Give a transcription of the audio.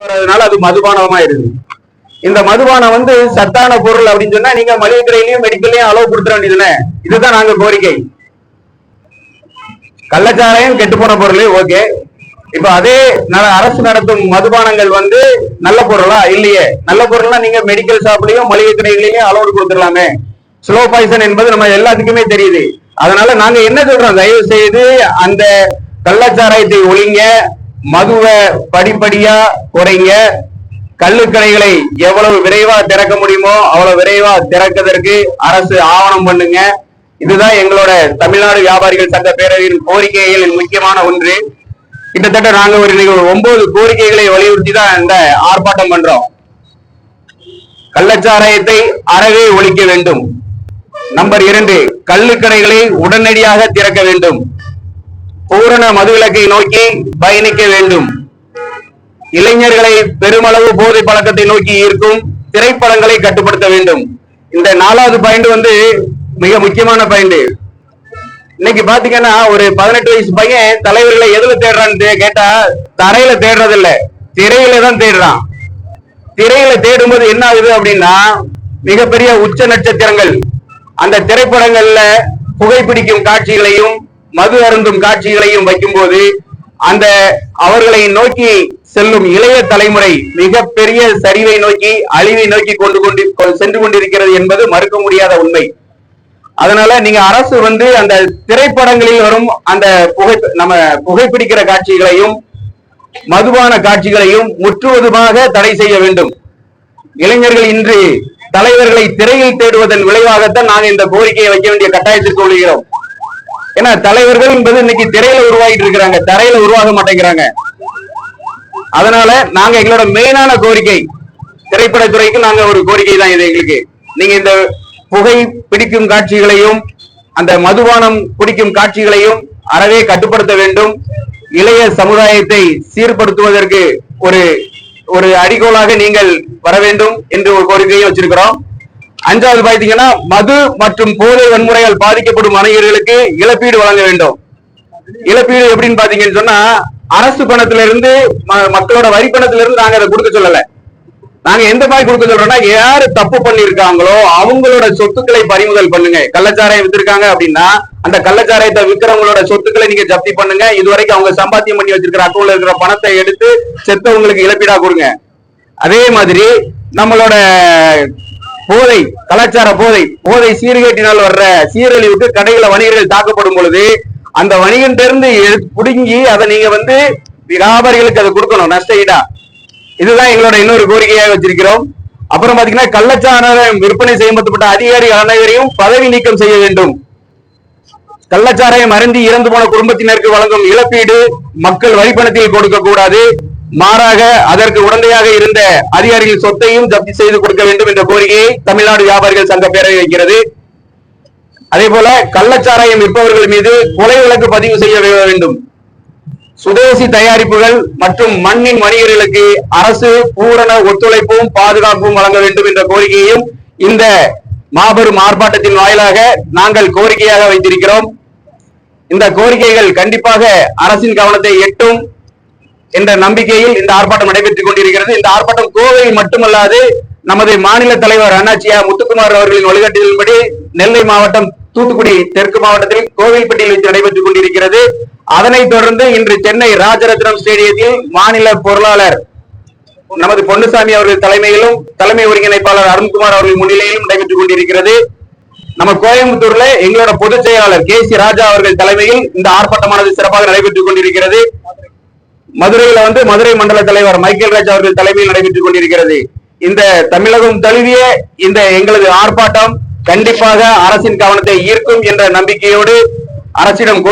வர்றதுனால அது மதுபானமாயிருது இந்த மதுபானம் வந்து சத்தான பொருள் அப்படின்னு சொன்னா நீங்க மளிகை கடையிலயும் மெடிக்கல்லையும் அளவு கொடுத்துட வேண்டியதுதானே? இதுதான் நாங்க கோரிக்கை. கள்ளச்சாராயம் கெட்டு போன பொருள் ஓகே இப்ப அதே ந- அரசு நடத்தும் மதுபானங்கள் வந்து நல்ல பொருளா? இல்லையே. நல்ல பொருள்னா நீங்க மெடிக்கல் ஷாப்லயும் மளிகை கடைகளையும் அளவு கொடுத்துடலாமே. ஸ்லோ பாய்சன் என்பது நம்ம எல்லாத்துக்குமே தெரியுது. அதனால நாங்க என்ன சொல்றோம்? தயவு செய்து அந்த கள்ளச்சாராயத்தை ஒழிங்க. மதுவை படிப்படியா குறைங்க கள்ளுக்கடைகளை எவ்வளவு விரைவா திறக்க முடியுமோ அவ்வளவு விரைவா திறக்கிறதற்கு அரசு ஆவணம் பண்ணுங்க. இதுதான் எங்களோட தமிழ்நாடு வியாபாரிகள் சங்க பேரவையின் கோரிக்கைகளின் முக்கியமான ஒன்று. கிட்டத்தட்ட நாங்க ஒரு இன்னைக்கு ஒரு ஒன்பது கோரிக்கைகளை வலியுறுத்தி தான் இந்த ஆர்ப்பாட்டம் பண்றோம். கள்ளச்சாராயத்தை அறவே ஒழிக்க வேண்டும். நம்பர் இரண்டு கள்ளுக்கடைகளை உடனடியாக திறக்க வேண்டும். பூரண மதுவிலக்கை நோக்கி பயணிக்க வேண்டும். இளைஞர்களை பெருமளவு போதை பழக்கத்தை நோக்கி ஈர்க்கும் திரைப்படங்களை கட்டுப்படுத்த வேண்டும். இந்த நாலாவது பாயிண்ட் வந்து மிக முக்கியமான பாயிண்ட் இன்னைக்கு பாத்தீங்கன்னா ஒரு பதினெட்டு வயசு பையன் தலைவர்களை எதுல தேடுறான்னு கேட்டா தரையில தேடுறது இல்ல திரையில தான் தேடுறான். திரையில தேடும்போது என்ன ஆகுது அப்படின்னா மிகப்பெரிய உச்ச நட்சத்திரங்கள். அந்த திரைப்படங்கள்ல புகைப்பிடிக்கும் காட்சிகளையும் மது அருந்தும் காட்சிகளையும் வைக்கும்போது அந்த அவர்களை நோக்கி செல்லும் இளைய தலைமுறை மிகப்பெரிய சரிவை நோக்கி அழிவை நோக்கி கொண்டு கொண்டு சென்று கொண்டிருக்கிறது என்பது மறுக்க முடியாத உண்மை. அதனால நீங்க அரசு வந்து அந்த திரைப்படங்களில் வரும் அந்த புகை நம்ம புகைப்பிடிக்கிற காட்சிகளையும் மதுபான காட்சிகளையும் முற்றுவதுமாக தடை செய்ய வேண்டும். இளைஞர்கள் இன்று தலைவர்களை திரையில் தேடுவதன் விளைவாகத்தான் நாங்கள் இந்த கோரிக்கையை வைக்க வேண்டிய கட்டாயத்திற்கு உள்ளுகிறோம். ஏன்னா தலைவர்கள் என்பது இன்னைக்கு திரையில உருவாகிட்டு இருக்கிறாங்க. தரையில உருவாக மாட்டேங்கிறாங்க. அதனால நாங்க எங்களோட மெயினான கோரிக்கை திரைப்படத்துறைக்கு நாங்க ஒரு கோரிக்கை தான் இது எங்களுக்கு. நீங்க இந்த புகை பிடிக்கும் காட்சிகளையும் அந்த மதுபானம் குடிக்கும் காட்சிகளையும் அறவே கட்டுப்படுத்த வேண்டும். இளைய சமுதாயத்தை சீர்படுத்துவதற்கு ஒரு ஒரு அடிகோலாக நீங்கள் வர வேண்டும் என்று ஒரு கோரிக்கையை வச்சிருக்கிறோம். அஞ்சாவது பாத்தீங்கன்னா மது மற்றும் போதை வன்முறையால் பாதிக்கப்படும் மனிதர்களுக்கு இழப்பீடு வழங்க வேண்டும். இழப்பீடு எப்படின்னு பாத்தீங்கன்னு சொன்னா அரசு பணத்துல இருந்து ம- மக்களோட வரி பணத்துல இருந்து நாங்க அதை கொடுக்க சொல்லல. நாங்க எந்த மாதிரி கொடுக்க சொல்றோம்னா யாரு தப்பு பண்ணிருக்காங்களோ அவங்களோட சொத்துக்களை பறிமுதல் பண்ணுங்க. கள்ளச்சாராயம் வித்திருக்காங்க அப்படின்னா அந்த கள்ளச்சாராயத்தை விற்கிறவங்களோட சொத்துக்களை நீங்க ஜப்தி பண்ணுங்க. இதுவரைக்கும் அவங்க சம்பாத்தியம் பண்ணி வச்சிருக்கிற அக்கௌண்ட்ல இருக்கிற பணத்தை எடுத்து செத்தவங்களுக்கு இழப்பீடா கொடுங்க. அதே மாதிரி நம்மளோட போதை கலாச்சார போதை போதை சீர்கேட்டினால் வர்ற சீரழிவுக்கு கடைகள வணிகர்கள் தாக்கப்படும் பொழுது அந்த வணிகன்றிருந்து புடுங்கி அதை நீங்க வந்து வியாபாரிகளுக்கு அதை கொடுக்கணும் நஷ்ட ஈடா. இதுதான் எங்களோட இன்னொரு கோரிக்கையாக வச்சிருக்கிறோம். அப்புறம் பாத்தீங்கன்னா கள்ளச்சாராயம் விற்பனை செய்யப்பட்ட அதிகாரி அனைவரையும் பதவி நீக்கம் செய்ய வேண்டும். கள்ளச்சாராயம் அருந்தி இறந்து போன குடும்பத்தினருக்கு வழங்கும் இழப்பீடு மக்கள் வரிப்பணத்தில் கொடுக்க கூடாது மாறாக அதற்கு உடந்தையாக இருந்த அதிகாரிகள் சொத்தையும் ஜப்தி செய்து கொடுக்க வேண்டும் என்ற கோரிக்கையை தமிழ்நாடு வியாபாரிகள் சங்க பேரவை வைக்கிறது. அதே போல கள்ளச்சாராயம் விற்பவர்கள் மீது கொலை வழக்கு பதிவு செய்ய வேண்டும். சுதேசி தயாரிப்புகள் மற்றும் மண்ணின் வணிகர்களுக்கு அரசு பூரண ஒத்துழைப்பும் பாதுகாப்பும் வழங்க வேண்டும் என்ற கோரிக்கையையும் இந்த மாபெரும் ஆர்ப்பாட்டத்தின் வாயிலாக நாங்கள் கோரிக்கையாக வைத்திருக்கிறோம். இந்த கோரிக்கைகள் கண்டிப்பாக அரசின் கவனத்தை எட்டும். என்ற நம்பிக்கையில் இந்த ஆர்ப்பாட்டம் நடைபெற்றுக் கொண்டிருக்கிறது. இந்த ஆர்ப்பாட்டம் கோவையில் மட்டுமல்லாது நமது மாநில தலைவர் அண்ணாச்சியா முத்துக்குமார் அவர்களின் வழிகாட்டுதலின்படி நெல்லை மாவட்டம் தூத்துக்குடி தெற்கு மாவட்டத்தில் கோவில்பட்டியில் வைத்து நடைபெற்றுக் கொண்டிருக்கிறது. அதனைத் தொடர்ந்து இன்று சென்னை ராஜரத்னம் ஸ்டேடியத்தில் மாநில பொருளாளர் நமது பொன்னுசாமி அவர்கள் தலைமையிலும் தலைமை ஒருங்கிணைப்பாளர் அருண்குமார் அவர்கள் முன்னிலையிலும் நடைபெற்றுக் கொண்டிருக்கிறது. நம்ம கோயம்புத்தூர்ல எங்களோட பொதுச் செயலாளர் கே சி ராஜா அவர்கள் தலைமையில் இந்த ஆர்ப்பாட்டமானது சிறப்பாக நடைபெற்றுக் கொண்டிருக்கிறது. மதுரையில வந்து மதுரை மண்டல தலைவர் மைக்கேல் ராஜ் அவர்கள் தலைமையில் நடைபெற்றுக் கொண்டிருக்கிறது. இந்த தமிழகம் தழுவிய இந்த எங்களது ஆர்ப்பாட்டம் கண்டிப்பாக அரசின் கவனத்தை ஈர்க்கும் என்ற நம்பிக்கையோடு அரசிடம்